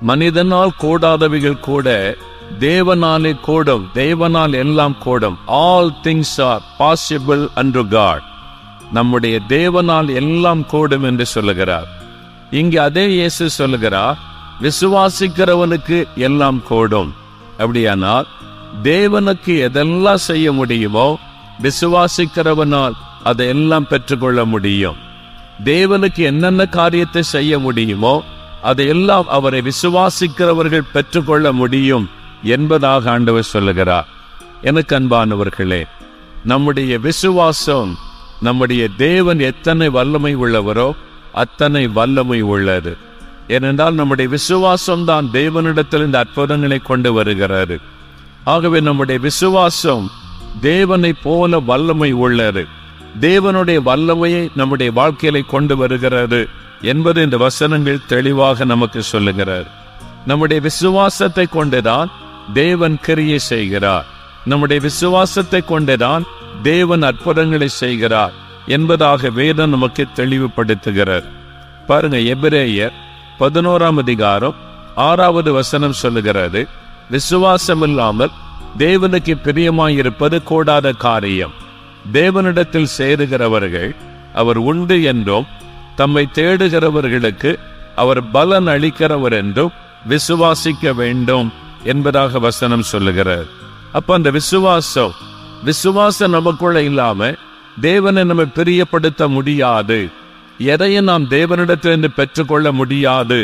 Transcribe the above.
மனிதனால் கூடாதவைகள் கூட தேவனாலே கூடும் தேவனால் எல்லாம் கூடும். ஆல் திங்ஸ் ஆர் பாசிபிள் அன்று காட் நம்முடைய தேவனால் எல்லாம் கூடும் என்று சொல்லுகிறார். இங்கே அதே இயேசு சொல்லுகிறார் விசுவாசிக்கிறவனுக்கு எல்லாம் கூடும். அப்படியானால் தேவனுக்கு எதெல்லாம் செய்ய முடியுமோ விசுவாசிக்கிறவனால் அதையெல்லாம் பெற்றுக்கொள்ள முடியும். தேவனுக்கு என்னென்ன காரியத்தை செய்ய முடியுமோ அதையெல்லாம் அவரை விசுவாசிக்கிறவர்கள் பெற்றுக்கொள்ள முடியும் என்பதாக ஆண்டவர் சொல்லுகிறார். எனக்கு அன்பானவர்களே நம்முடைய விசுவாசம் நம்முடைய தேவன் எத்தனை வல்லமை உள்ளவரோ அத்தனை வல்லமை உள்ளது. ஏனென்றால் நம்முடைய விசுவாசம் தான் தேவனிடத்தில் இந்த அற்புதங்களை கொண்டு வருகிறாரு ஆகவே நம்முடைய விசுவாசம் தேவனை போல வல்லமை உள்ளது. தேவனுடைய வல்லமையை நம்முடைய வாழ்க்கையில கொண்டு வருகிறது என்பது இந்த வசனங்கள் தெளிவாக நமக்கு சொல்லுகிறார். நம்முடைய விசுவாசத்தை கொண்டுதான் தேவன் கிரியை செய்கிறார். நம்முடைய விசுவாசத்தை கொண்டுதான் தேவன் அற்புதங்களை செய்கிறார் என்பதாக வேதம் நமக்கு தெளிவுபடுத்துகிறார். பாருங்க எபிரேயர் பதினோராம் அதிகாரம் ஆறாவது வசனம் சொல்லுகிறது விசுவாசம் இல்லாமல் தேவனுக்கு பிரியமாயிருப்பது கூடாத காரியம். தேவனிடத்தில் சேருகிறவர்கள் அவர் உண்டு என்றும் தம்மை தேடுகிறவர்களுக்கு அவர் பலன் அளிக்கிறவர் என்றும் விசுவாசிக்க வேண்டும் என்பதாக வசனம் சொல்லுகிறார். அப்ப அந்த விசுவாசம் விசுவாசம் நமக்குள்ள இல்லாம தேவனை நம்ம பிரியப்படுத்த முடியாது. எதையும் நாம் தேவனிடத்திலிருந்து பெற்றுக்கொள்ள முடியாது.